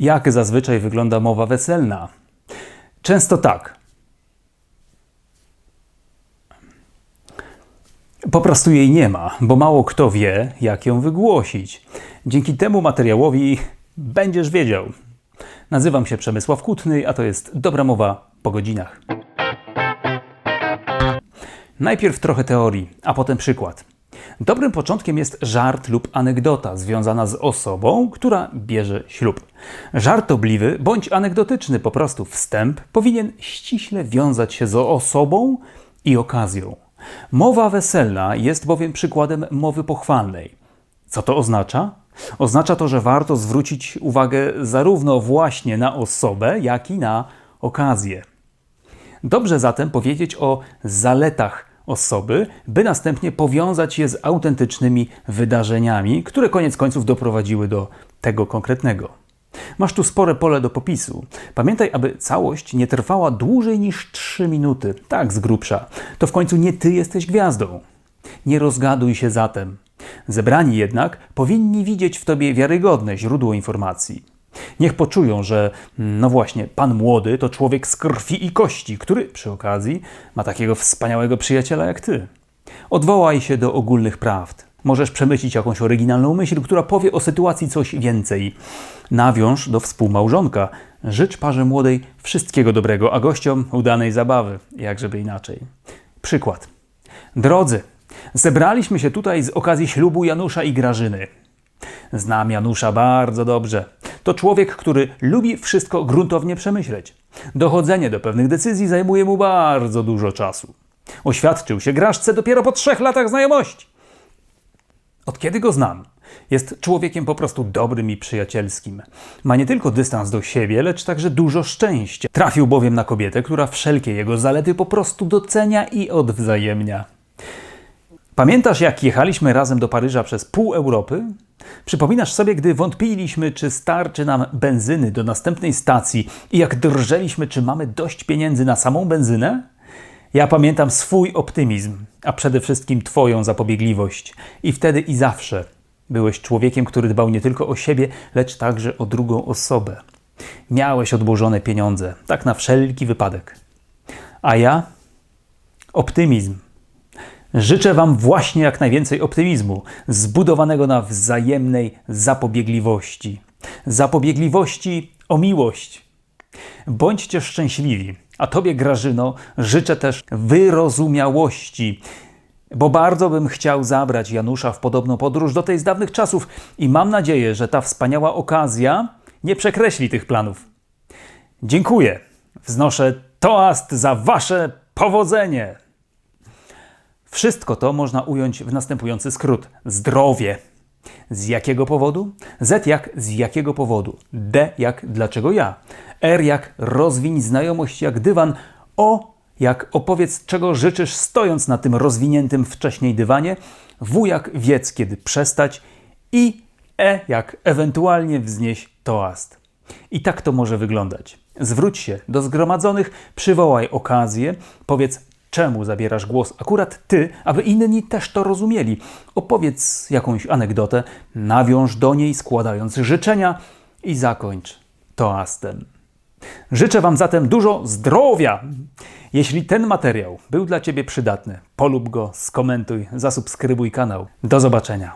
Jak zazwyczaj wygląda mowa weselna? Często tak. Po prostu jej nie ma, bo mało kto wie, jak ją wygłosić. Dzięki temu materiałowi będziesz wiedział. Nazywam się Przemysław Kutny, a to jest dobra mowa po godzinach. Najpierw trochę teorii, a potem przykład. Dobrym początkiem jest żart lub anegdota związana z osobą, która bierze ślub. Żartobliwy bądź anegdotyczny po prostu wstęp powinien ściśle wiązać się z osobą i okazją. Mowa weselna jest bowiem przykładem mowy pochwalnej. Co to oznacza? Oznacza to, że warto zwrócić uwagę zarówno właśnie na osobę, jak i na okazję. Dobrze zatem powiedzieć o zaletach osoby, by następnie powiązać je z autentycznymi wydarzeniami, które koniec końców doprowadziły do tego konkretnego. Masz tu spore pole do popisu. Pamiętaj, aby całość nie trwała dłużej niż 3 minuty, tak z grubsza. To w końcu nie ty jesteś gwiazdą. Nie rozgaduj się zatem. Zebrani jednak powinni widzieć w tobie wiarygodne źródło informacji. Niech poczują, że no właśnie, pan młody to człowiek z krwi i kości, który przy okazji ma takiego wspaniałego przyjaciela jak ty. Odwołaj się do ogólnych prawd. Możesz przemyślić jakąś oryginalną myśl, która powie o sytuacji coś więcej. Nawiąż do współmałżonka. Życz parze młodej wszystkiego dobrego, a gościom udanej zabawy, jakżeby inaczej. Przykład. Drodzy, zebraliśmy się tutaj z okazji ślubu Janusza i Grażyny. Znam Janusza bardzo dobrze. To człowiek, który lubi wszystko gruntownie przemyśleć. Dochodzenie do pewnych decyzji zajmuje mu bardzo dużo czasu. Oświadczył się Grażce dopiero po trzech latach znajomości. Od kiedy go znam? Jest człowiekiem po prostu dobrym i przyjacielskim. Ma nie tylko dystans do siebie, lecz także dużo szczęścia. Trafił bowiem na kobietę, która wszelkie jego zalety po prostu docenia i odwzajemnia. Pamiętasz, jak jechaliśmy razem do Paryża przez pół Europy? Przypominasz sobie, gdy wątpiliśmy, czy starczy nam benzyny do następnej stacji i jak drżeliśmy, czy mamy dość pieniędzy na samą benzynę? Ja pamiętam swój optymizm, a przede wszystkim Twoją zapobiegliwość. I wtedy i zawsze byłeś człowiekiem, który dbał nie tylko o siebie, lecz także o drugą osobę. Miałeś odłożone pieniądze, tak na wszelki wypadek. A ja? Optymizm. Życzę Wam właśnie jak najwięcej optymizmu, zbudowanego na wzajemnej zapobiegliwości. Zapobiegliwości o miłość. Bądźcie szczęśliwi, a Tobie, Grażyno, życzę też wyrozumiałości, bo bardzo bym chciał zabrać Janusza w podobną podróż do tej z dawnych czasów i mam nadzieję, że ta wspaniała okazja nie przekreśli tych planów. Dziękuję. Wznoszę toast za Wasze powodzenie. Wszystko to można ująć w następujący skrót: zdrowie. Z jakiego powodu? Z jak z jakiego powodu? D jak dlaczego ja? R jak rozwiń znajomość jak dywan. O jak opowiedz, czego życzysz stojąc na tym rozwiniętym wcześniej dywanie. W jak wiedz, kiedy przestać. I E jak ewentualnie wznieś toast. I tak to może wyglądać. Zwróć się do zgromadzonych, przywołaj okazję, powiedz czemu zabierasz głos akurat ty, aby inni też to rozumieli. Opowiedz jakąś anegdotę, nawiąż do niej składając życzenia i zakończ toastem. Życzę Wam zatem dużo zdrowia. Jeśli ten materiał był dla Ciebie przydatny, polub go, skomentuj, zasubskrybuj kanał. Do zobaczenia.